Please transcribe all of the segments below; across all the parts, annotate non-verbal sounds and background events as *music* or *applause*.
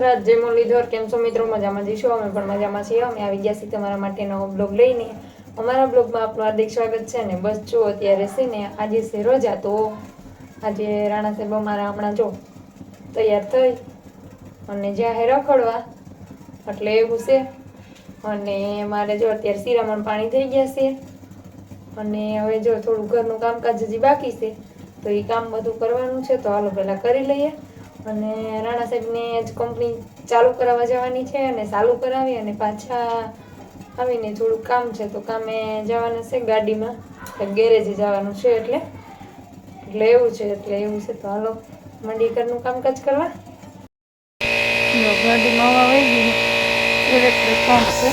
રાત જય મુરલીધર કેમ છો મિત્રો? મજામાં જઈશું? અમે પણ મજામાં છીએ. અમે આવી ગયા છીએ તમારા માટે નવો બ્લોગ લઈને. અમારા બ્લોગમાં આપનું હાર્દિક સ્વાગત છે ને બસ જો અત્યારે છે ને આજે છે રજા, તો આજે રાણા સાહેબ અમારા હમણાં જો તૈયાર થઈ અને જ્યાં રખડવા એટલે એવું છે. અને મારે જો અત્યારે શિરામણ પાણી થઈ ગયા છે. અને હવે જો થોડું ઘરનું કામકાજ હજી બાકી છે, તો એ કામ બધું કરવાનું છે. તો હાલો પહેલાં કરી લઈએ. અને રાણા સાહેબને જ કંપની ચાલુ કરાવવા જવાની છે અને ચાલુ કરાવી અને પાછા આવીને થોડું કામ છે. તો કામે જવાના છે ગાડીમાં. ગેરેજે જવાનું છે એટલે. એટલે એવું છે, એટલે એવું છે. તો હાલો મંડી ઘરનું કામકાજ કરવા. ગાડીમાં આવી ગઈ. ઇલેક્ટ્રિક પંપ છે.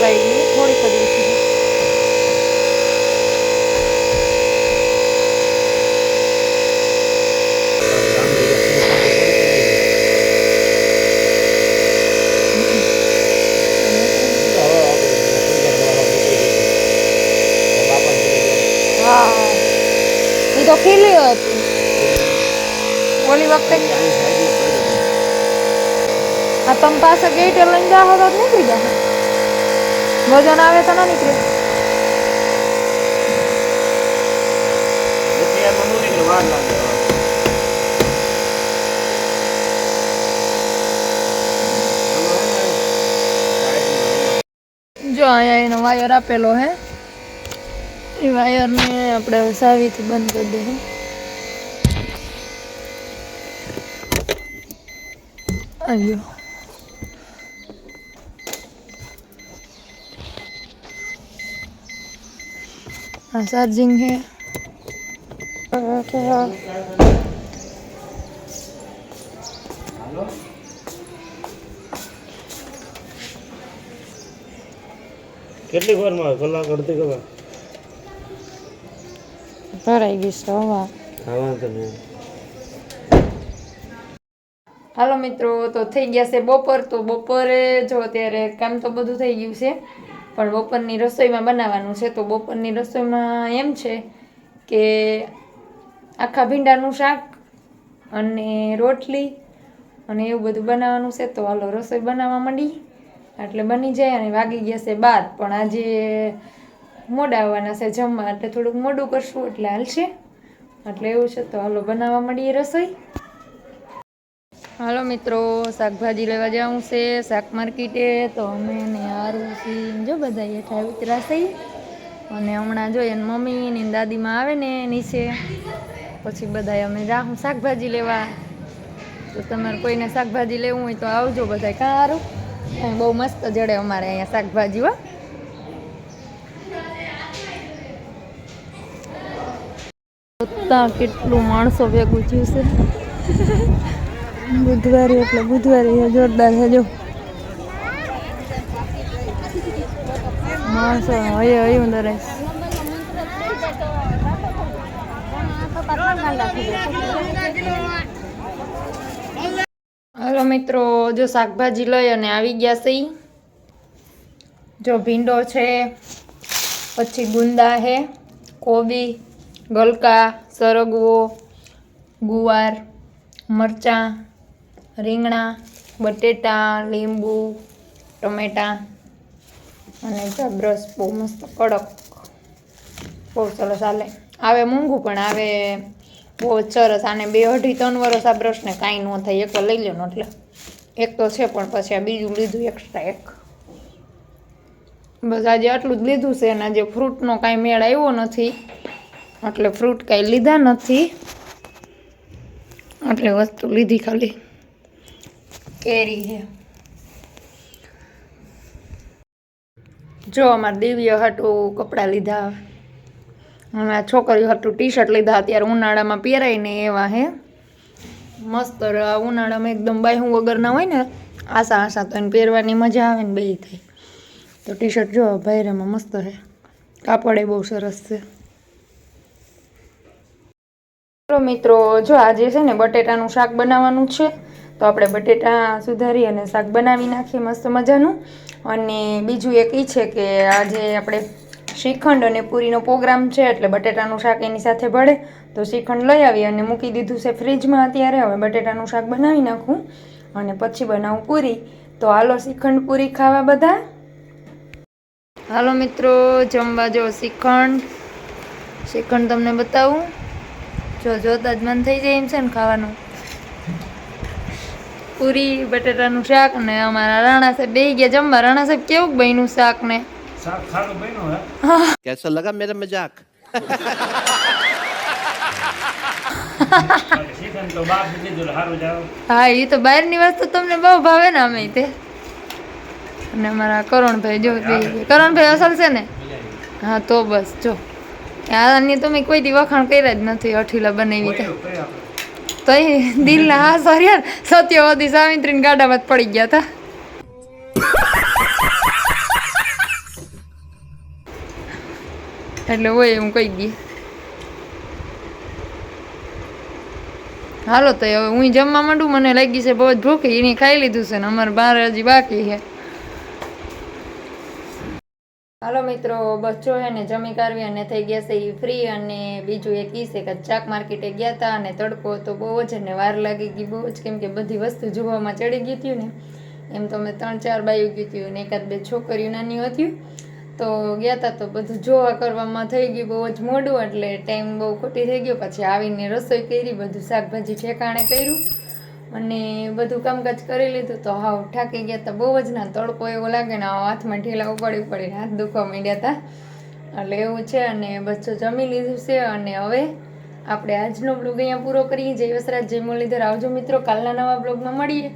ભરાઈ ગયું થોડીક જ ઓછી હા એ તો ખીલી હતી ઓલી વખતે આ તમે પાસે ગેટ લઈને જાઓ તો નીકળી જાય વજન આવે તો ના નીકળે. જો અહીંયા એનો વાયર આપેલો હે. એ વાયરને આપણે સાવીથી બંધ કરી દઈએ. આવ્યો આ ચાર્જિંગ है। કેટલીક વારમાં કલાક અડધી કલાક ભરાઈ ગઈ છે હવા હા વાંધો નહીં. હાલો મિત્રો તો થઈ ગયા છે બપોર. તો બપોરે જો અત્યારે કામ તો બધું થઈ ગયું છે. પણ બપોરની રસોઈમાં બનાવવાનું છે, તો બપોરની રસોઈમાં એમ છે કે આખા ભીંડાનું શાક અને રોટલી અને એવું બધું બનાવવાનું છે, તો હાલો રસોઈ બનાવવા માંડી. એટલે બની જાય અને વાગી ગયા છે બાર. પણ આજે મોડા આવવાના છે જમવા, એટલે થોડુંક મોડું કરશું, એટલે હાલશે. એટલે એવું છે, તો હાલો બનાવવા માંડીએ રસોઈ. હાલો મિત્રો, શાકભાજી લેવા જવું છે. શાક માર્કેટે તો અમે ને હારું સી જો બધા હેઠા ઉતરાશે અને હમણાં જોઈએ ને મમ્મી ને દાદીમાં આવે ને નીચે, પછી બધા અમે જાઉં શાકભાજી લેવા. તો તમારે કોઈને શાકભાજી લેવું હોય તો આવજો બધા કાં હારું બહુ મસ્ત જડે અમારે અહીંયા શાકભાજી, હો. કેટલું માણસો ભેગું થયું છે. બુધવારે એટલે બુધવારે જોરદાર છે, જો. માણસો હય હય અંદર હાલો મિત્રો, જો શાકભાજી લઈ અને આવી ગયા છે. જો ભીંડો છે, પછી ગુંદા છે, કોબી, ગલકા, સરગવો, ગુવાર, મરચાં રીંગણા, બટેટા, લીંબુ, ટમેટાં અને બ્રશ બહુ મસ્ત કડક. બહુ સરસ હાલે. આવે મોંઘું પણ આવે બહુ સરસ. આને બે અઢી ત્રણ વર્ષ આ બ્રશને કાંઈ ન થાય. એક લઈ લો એટલે. એક તો છે પણ પછી આ બીજું લીધું એક્સ્ટ્રા એક. બસ આજે આટલું જ લીધું છે અને આજે ફ્રૂટનો કાંઈ મેળ આવ્યો નથી. એટલે ફ્રૂટ કાંઈ લીધા નથી. એટલે વસ્તુ લીધી ખાલી. કેરી છે. જો અમારે દિવ્ય હાટું કપડાં લીધા. હમણાં છોકરીઓ હાટું ટી શર્ટ લીધા, અત્યારે ઉનાળામાં પહેરાય ને એવા હે. મસ્ત ઉનાળામાં એકદમ બાયહું વગરના હોય ને આશા આશા તો એને પહેરવાની મજા આવે ને બે થાય. તો ટી શર્ટ જો ભૈરામાં મસ્ત છે કાપડ એ બહુ સરસ છે. મિત્રો, જો આજે છે ને બટેટાનું શાક બનાવવાનું છે. તો આપણે બટેટા સુધારી અને શાક બનાવી નાખીએ મસ્ત મજાનું. અને બીજું એક એ છે કે આજે આપણે શ્રીખંડ અને પૂરીનો પ્રોગ્રામ છે એટલે બટેટાનું શાક એની સાથે ભળે. તો શ્રીખંડ લઈ આવી અને મૂકી દીધું છે ફ્રીજમાં અત્યારે. હવે બટેટાનું શાક બનાવી નાખું અને પછી બનાવું પૂરી. તો હાલો શ્રીખંડ પૂરી ખાવા બધા. હાલો મિત્રો, જમવા જો શ્રીખંડ. શ્રીખંડ તમને બતાવું. જો જોતા જ મન થઈ જાય એમ છે ને ખાવાનું. પૂરી બટેટાનું શાક ને અમારા રાણા સાહેબ બે ગયા. જમવા રાણા સાહેબ કેવું બન્યું શાક ને? કેસો લગા મેરા મજાક *laughs* હા એ તો બહારની વસ્તુ તમને બહુ ભાવે ને અમે તે. અને અમારા કરણભાઈ જો કરણભાઈ અસલ છે ને? હા તો બસ જો. આની તમે કોઈ દી વખાણ કર્યા જ નથી અઠીલા બનાવી ત્યાં એ દિલના હા સોરી યાર. સત્યવતી સાવિત્રીને ગાડામાં પડી ગયા હતા. એટલે હોય હું કહી ગઈ. હાલો તો હવે હું જમવા માંડું, મને લાગી છે બહુ જ ભૂખ, એને ખાઈ લીધું છે ને, અમારે બાર હજી બાકી છે. હાલો મિત્રો જો હે ને જમી કાઢવી અને થઈ ગયા છે એ ફ્રી અને બીજું એક ઈ છે કે ચાક માર્કેટે ગયા હતા અને તડકો તો બહુ જ ને વાર લાગી ગઈ, બહુ જ કેમ કે બધી વસ્તુ જોવામાં ચડી ગઈ હતી ને. એમ તો મેં ત્રણ ચાર બાયું ગયું હતું ને એકાદ બે છોકરીઓ નાની હતી. તો ગયા હતા તો બધું જોવા કરવામાં થઈ ગયું, બહુ જ મોડું એટલે ટાઈમ બહુ ખોટી થઈ ગયો. પછી આવીને રસોઈ કરી, બધું શાકભાજી ઠેકાણે કર્યું. અને બધું કામકાજ કરી લીધું તો હાવ થાકી ગયા હતા બહુ જ ના તડકો એવો લાગે ને હાથમાં ઢીલા ઉપાડી ઉપાડીને હાથ દુખવા માંડ્યા હતા એટલે એવું છે અને બચ્ચો જમી લીધું છે અને હવે આપણે આજનો બ્લોગ અહીંયા પૂરો કરીએ. જય વસરાજ, જય મુરલીધર. આવજો મિત્રો, કાલના નવા બ્લોગમાં મળીએ.